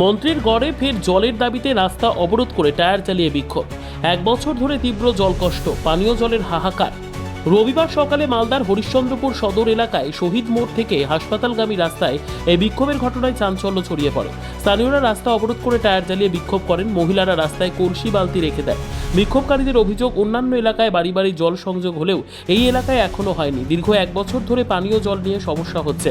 মন্ত্রীর গড়ে ফের জলের দাবিতে রাস্তা অবরোধ করে টায়ার চালিয়ে বিক্ষোভ। এক বছর ধরে তীব্র জলকষ্ট পানীয় জলের হাহাকার। রবিবার সকালে মালদার হরিশ্চন্দ্রপুর সদর এলাকায় শহীদ মোড় থেকে হাসপাতালগামী রাস্তায় এই বিক্ষোভের ঘটনায় চাঞ্চল্য ছড়িয়ে পড়ে। স্থানীয়রা রাস্তা অবরোধ করে টায়ার জ্বালিয়ে বিক্ষোভ করেন, মহিলারা রাস্তায় কলসি বালতি রেখে দেয় বিক্ষোভকারীদের অভিযোগ, অন্যান্য এলাকায় বাড়ি বাড়ি জল সংযোগ হলেও এই এলাকায় এখনও হয়নি। দীর্ঘ এক বছর ধরে পানীয় জল নিয়ে সমস্যা হচ্ছে।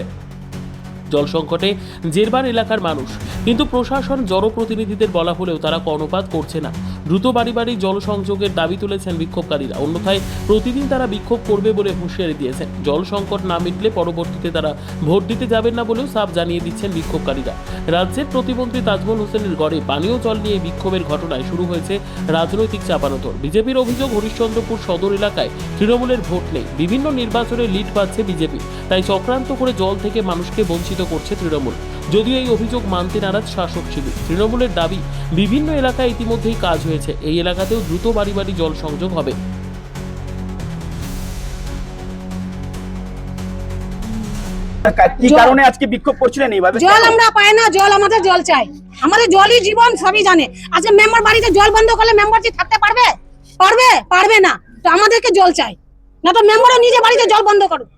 জল সংকটে জেরবার এলাকার মানুষ। কিন্তু প্রশাসন জনপ্রতিনিধিদের বলা হলেও তারা কর্ণপাত করছে না। দ্রুত বাড়ি বাড়ি জল সংযোগের দাবি তুলেছেন বিক্ষোভকারীরা। অন্যথায় প্রতিদিন তারা বিক্ষোভ করবে বলে হুঁশিয়ারি দিয়েছেন। জল সংকট না মিটলে পরবর্তীতে তারা ভোট দিতে যাবেন না বলেও সাফ জানিয়ে দিচ্ছেন বিক্ষোভকারীরা। রাজ্যের প্রতিমন্ত্রী তাজমল হোসেনের গড়ে পানীয় জল নিয়ে বিক্ষোভের ঘটনায় শুরু হয়েছে রাজনৈতিক চাপানোতর বিজেপির অভিযোগ, হরিশ্চন্দ্রপুর সদর এলাকায় তৃণমূলের ভোট নেই। বিভিন্ন নির্বাচনে লিড পাচ্ছে বিজেপি। তাই চক্রান্ত করে জল থেকে মানুষকে বঞ্চিত করছে তৃণমূল। যদিও এই অভিযোগ মানতে নারাজ শাসক শিবির। তৃণমূলের দাবি বিভিন্ন এলাকায় ইতিমধ্যেই কাজ হয়েছে। এই এলাকাতেও দ্রুত বাড়ি বাড়ি জল সংযোগ হবে। কি কারণে আজকে বিক্ষোভ করছিলেন এইভাবে? জল আমরা পাই না জল আমাদের জল চাই। আমাদের জলই জীবন সবই জানে। আজকে মেম্বার বাড়িতে জল বন্ধ করলে মেম্বার কি থাকতে পারবে? পারবে? পারবে না। তো আমাদেরকে জল চাই। না তো মেম্বারও নিজে বাড়িতে জল বন্ধ করুক।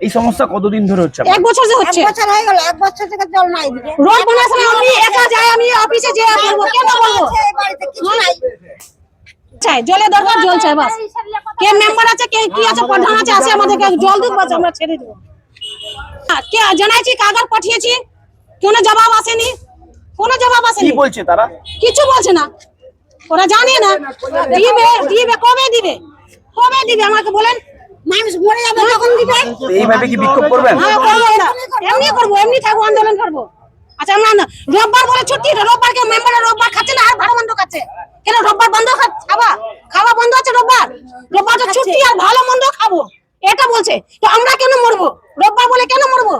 এই সমস্যা কতদিন ধরে হচ্ছে এক বছর যে হচ্ছে। এক বছর হয়ে গেল এক বছর থেকে জল নাই দিকে রোড বানার সময় আমি একা যাই আমি অফিসে যেয়ে বলব কেন বলব? এই বাড়িতে কিছু নাই। চাই জলের দরকার জল চাই বাস। কে মেম্বার আছে কে কি আছে প্রধান আছে আসে আমাদেরকে জল দিক বাস আমরা ছেড়ে দেবো। হ্যাঁ, কে জানাইছি কাগজ পাঠিয়েছি? কোনো জবাব আসেনি? কোনো জবাব আসেনি? কি বলছে তারা? কিছু বলছে না। ওরা জানে না। দিবে দিবে কবে দিবে? কবে দিবে? আমাকে বলেন। মানুষ মরে যাবে তখন দিবে? এইভাবে কি বিক্ষোভ করবেন? হ্যাঁ আমরা। এমনি করব এমনি থাকব আন্দোলন করব। আচ্ছা আমরা না রোববার বলে ছুটি রোববার কে মেম্বার রোববার খাচ্ছে না আর ভালো মন্দ খাচ্ছে? কেন রোববার বন্ধ খাওয়া খাওয়া বন্ধ আছে রোববার? রোববার তো ছুটি আর ভালো মন্দ খাব। এটা বলছে। তো আমরা কেন মরবো? রোববার বলে কেন মরবো?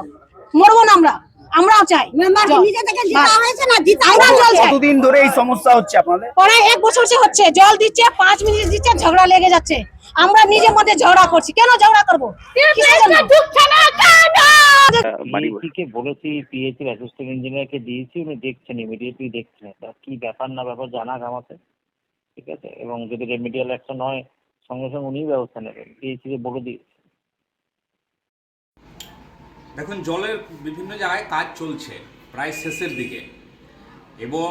মরবো না আমরা। আমরাও চাই। মেম্বার। নিজে থেকে দিতে হয়েছে না? দিতে আমরা হয়েছে। জল চাই। কতদিন ধরে এই সমস্যা হচ্ছে আপনাদের? পরে এক বছর সে হচ্ছে। জল দিচ্ছে পাঁচ মিনিট দিচ্ছে ঝগড়া লেগে যাচ্ছে। আমরা নিজের মধ্যে ঝগড়া করছি। কেন ঝগড়া করব? কিসের জন্য? বলেছি পিএইচি অ্যাসিস্ট্যান্ট ইঞ্জিনিয়ারকে দিয়েছি উনি দেখছেন ইমিডিয়েটলি দেখছেন। এটা কি ব্যাপার না ব্যাপার জানাক আমাকে ঠিক আছে? এবং যদি রেমিডিয়াল অ্যাকশন হয় সঙ্গে সঙ্গে উনিই ব্যবস্থা নেবেন। পিএইচিকে বলে দিয়েছি। দেখুন জলের বিভিন্ন জায়গায় কাজ চলছে প্রায় শেষের দিকে। এবং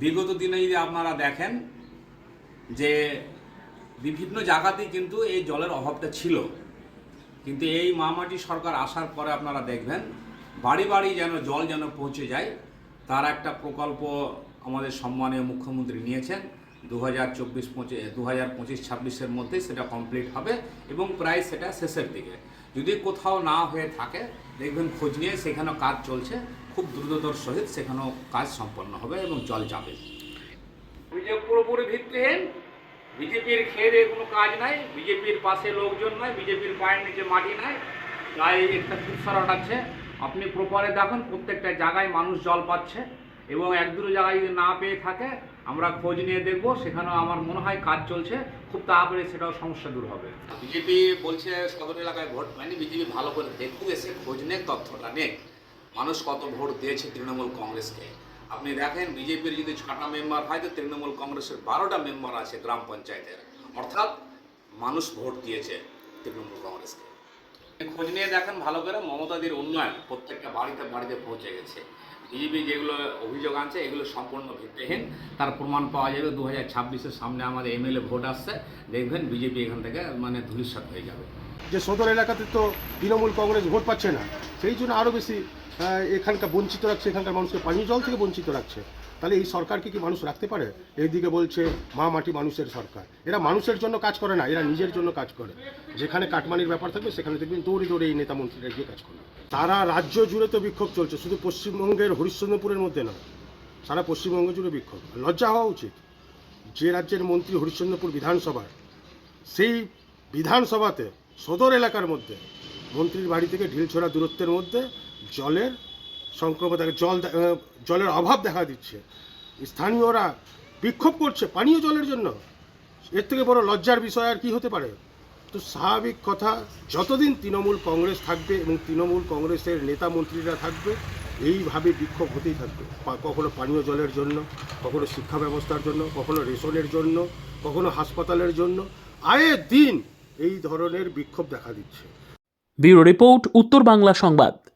বিগত দিনে যদি আপনারা দেখেন যে বিভিন্ন জায়গাতেই কিন্তু এই জলের অভাবটা ছিল। কিন্তু এই মামাটি সরকার আসার পরে আপনারা দেখবেন, বাড়ি বাড়ি যেন জল যেন পৌঁছে যায়, তার একটা প্রকল্প আমাদের সম্মানীয় মুখ্যমন্ত্রী নিয়েছেন। দু হাজার চব্বিশ পঁচিশ দু হাজার পঁচিশ ছাব্বিশের মধ্যে সেটা কমপ্লিট হবে এবং প্রায় সেটা শেষের দিকে। যদি কোথাও না হয়ে থাকে, দেখবেন খোঁজ নিয়ে সেখানেও কাজ চলছে, খুব দ্রুততর সহিত সেখানেও কাজ সম্পন্ন হবে এবং জল যাবে। পুরোপুরি ভিত্তিহীন। বিজেপির খেয়ে কোনো কাজ নাই, বিজেপির পাশে লোকজন নয় বিজেপির পায়ের নিচে মাটি নাই তাই একটা ফুটসারাট আছে আপনি প্রপারে দেখুন, প্রত্যেকটা জায়গায় মানুষ জল পাচ্ছে এবং এক দুটো জায়গায় যদি না পেয়ে থাকে, আমরা খোঁজ নিয়ে দেখব, সেখানেও আমার মনে হয় কাজ চলছে, খুব তাড়াতাড়ি সেটাও সমস্যা দূর হবে। বিজেপি বলছে সদর এলাকায় ভোট পায়নি, বিজেপি ভালো করে দেখুক, এসে খোঁজ নেক, তথ্যটা নেক। মানুষ কত ভোট দিয়েছে তৃণমূল কংগ্রেসকে? আপনি দেখেন, বিজেপির যদি ছটা মেম্বার হয়, তো তৃণমূল কংগ্রেসের বারোটা মেম্বার আছে গ্রাম পঞ্চায়েতের। অর্থাৎ মানুষ ভোট দিয়েছে তৃণমূল কংগ্রেসকে। খোঁজ নিয়ে দেখেন, ভালো করে মমতাদির উন্নয়ন প্রত্যেকটা বাড়িতে বাড়িতে পৌঁছে গেছে। বিজেপি যেগুলো অভিযোগ আনছে, এগুলো সম্পূর্ণ ভিত্তিহীন। তার প্রমাণ পাওয়া যাবে দু হাজার ছাব্বিশের সামনে আমাদের এমএলএ ভোট আসছে। দেখবেন বিজেপি এখান থেকে মানে ধূলিসাৎ হয়ে যাবে। যে সদর এলাকাতে তো তৃণমূল কংগ্রেস ভোট পাচ্ছে না, সেই জন্য আরও বেশি এখানকার বঞ্চিত রাখছে, এখানকার মানুষকে পানীয় জল থেকে বঞ্চিত রাখছে। তাহলে এই সরকারকে কি মানুষ রাখতে পারে? এইদিকে বলছে, মা মাটি মানুষের সরকার। এরা মানুষের জন্য কাজ করে না, এরা নিজের জন্য কাজ করে। যেখানে কাটমানির ব্যাপার থাকবে, সেখানে দেখবেন দৌড়ে দৌড়ে এই নেতা মন্ত্রীরা গিয়ে কাজ করে তারা রাজ্য জুড়ে তো বিক্ষোভ চলছে, শুধু পশ্চিমবঙ্গের হরিশ্চন্দ্রপুরের মধ্যে নয়, সারা পশ্চিমবঙ্গ জুড়ে বিক্ষোভ। লজ্জা হওয়া উচিত। যে রাজ্যের মন্ত্রী হরিশ্চন্দ্রপুর বিধানসভায় সেই বিধানসভাতে সদর এলাকার মধ্যে, মন্ত্রীর বাড়ি থেকে ঢিলছোড়া দূরত্বের মধ্যে জলের সংক্রমণ দেখা জল জলের অভাব দেখা দিচ্ছে। স্থানীয়রা বিক্ষোভ করছে পানীয় জলের জন্য। এর থেকে বড় লজ্জার বিষয় আর কি হতে পারে? তো স্বাভাবিক কথা, যতদিন তৃণমূল কংগ্রেস থাকবে এবং তৃণমূল কংগ্রেসের নেতা মন্ত্রীরা থাকবে, এইভাবে বিক্ষোভ হতেই থাকবে। কখনো পানীয় জলের জন্য, কখনো শিক্ষা ব্যবস্থার জন্য, কখনো রেশনের জন্য, কখনো হাসপাতালের জন্য। আয়ে দিন এই ধরনের বিক্ষোভ দেখা দিচ্ছে। ব্যুরো রিপোর্ট, উত্তর বাংলা সংবাদ।